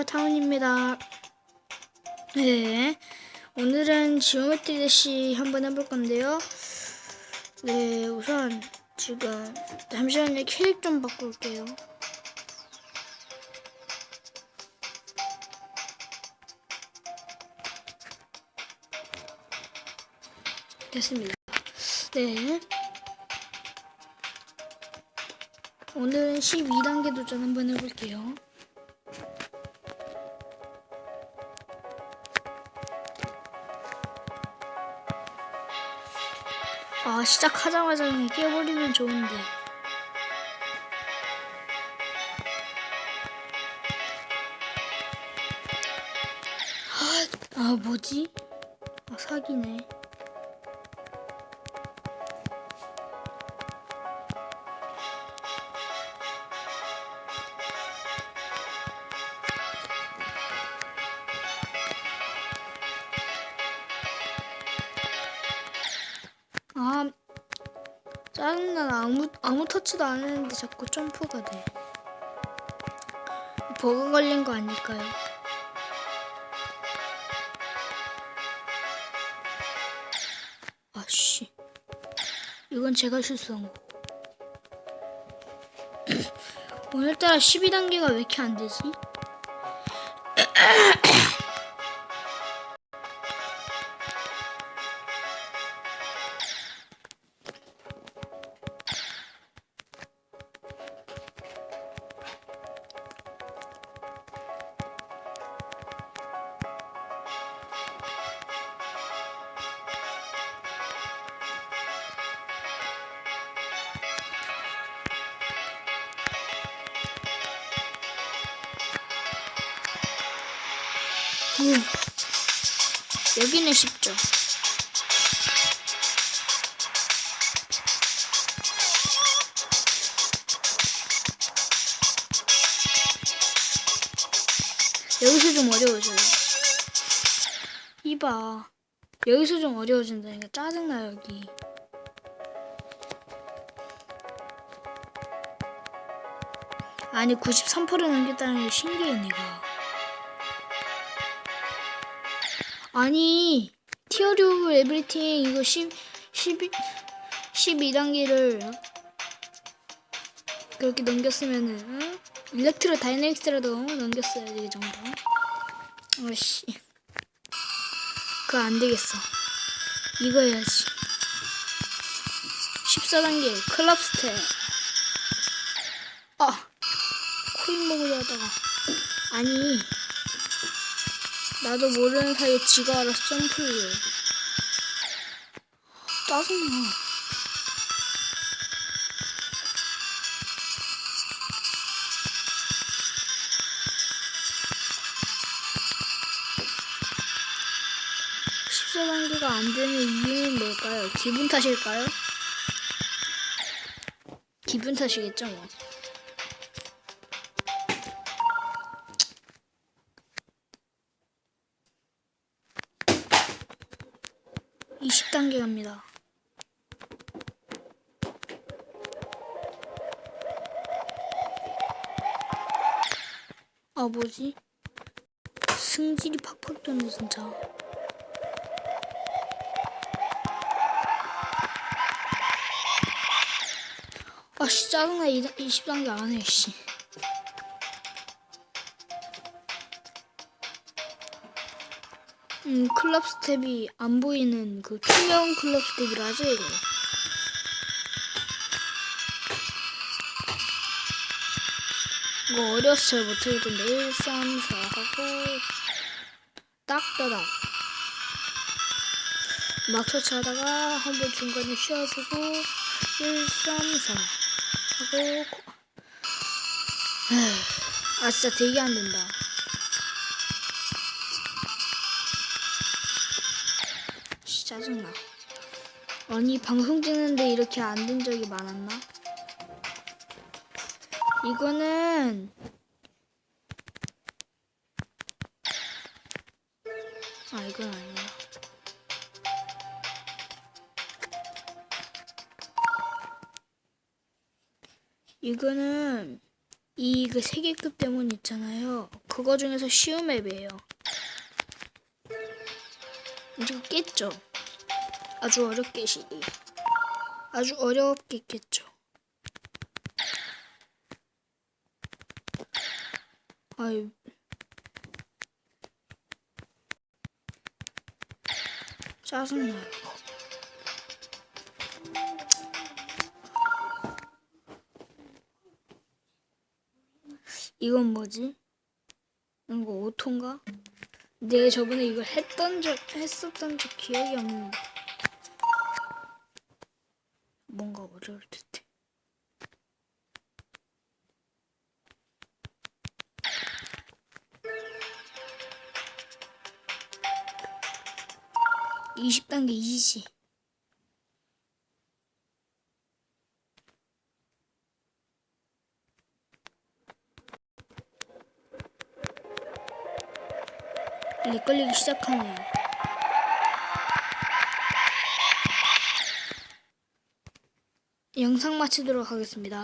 타운입니다. 네, 오늘은 지오메트리 대시 한번 해볼 건데요. 네, 우선 지금 잠시만요 캐릭 좀 바꿀게요. 됐습니다. 네. 오늘은 12단계 도전 한번 해볼게요. 아 시작하자마자 그냥 깨버리면 좋은데 아, 아 뭐지? 아 사기네 짜증나 아무 아무 터치도 안 했는데 자꾸 점프가 돼. 버그 걸린 거 아닐까요? 아씨 이건 제가 실수한 거. 오늘따라 12단계가 왜 이렇게 안 되지? 음. 여기는 쉽죠. 여기서 좀 어려워져요. 이봐. 여기서 좀 어려워진다니까 짜증나 여기. 아니 93%를 넘겼다는 게 신기해 내가. 아니 오브 에브리팅 이거 10, 12, 12단계를 그렇게 넘겼으면은 응? 일렉트로 다이내믹스라도 넘겼어야지 이 정도. 어씨. 그거 안 되겠어. 이거 해야지. 14단계 클럽 스텝 아 코인 먹으려 하다가. 아니 나도 모르는 사이에 지가 알아서 점프를 해. 짜증나. 십사 단계가 안 되는 이유는 뭘까요? 기분 탓일까요? 기분 탓이겠죠, 뭐. 20단계 갑니다. 아 뭐지? 승질이 팍팍 도네 진짜. 아씨 짜증나 20단계 안 해, 씨. 음, 클럽 스텝이 안 보이는 그 투명 클럽 스텝이라 하죠, 이거. 이거 잘 못하겠던데, 1, 3, 4 하고, 딱따닥. 막 터치하다가 한 번 중간에 쉬어주고, 1, 3, 4 하고, 에휴, 아, 진짜 되게 안 된다. 짜증나. 아니 방송 찍는데 이렇게 안 된 적이 많았나? 이거는 아 이건 아니야. 이거는 이 그 세계급 때문 있잖아요. 그거 중에서 쉬운 맵이에요. 이거 깼죠? 아주 어렵게 시리. 아주 어렵게 깼죠. 아유. 짜증나요. 이건 뭐지? 이거 오토인가? 내가 저번에 이걸 했던 적, 했었던 적 기억이 없는데. 어려울 듯해. 이십 단계 이지. 렉 걸리기 시작하네요. 영상 마치도록 하겠습니다.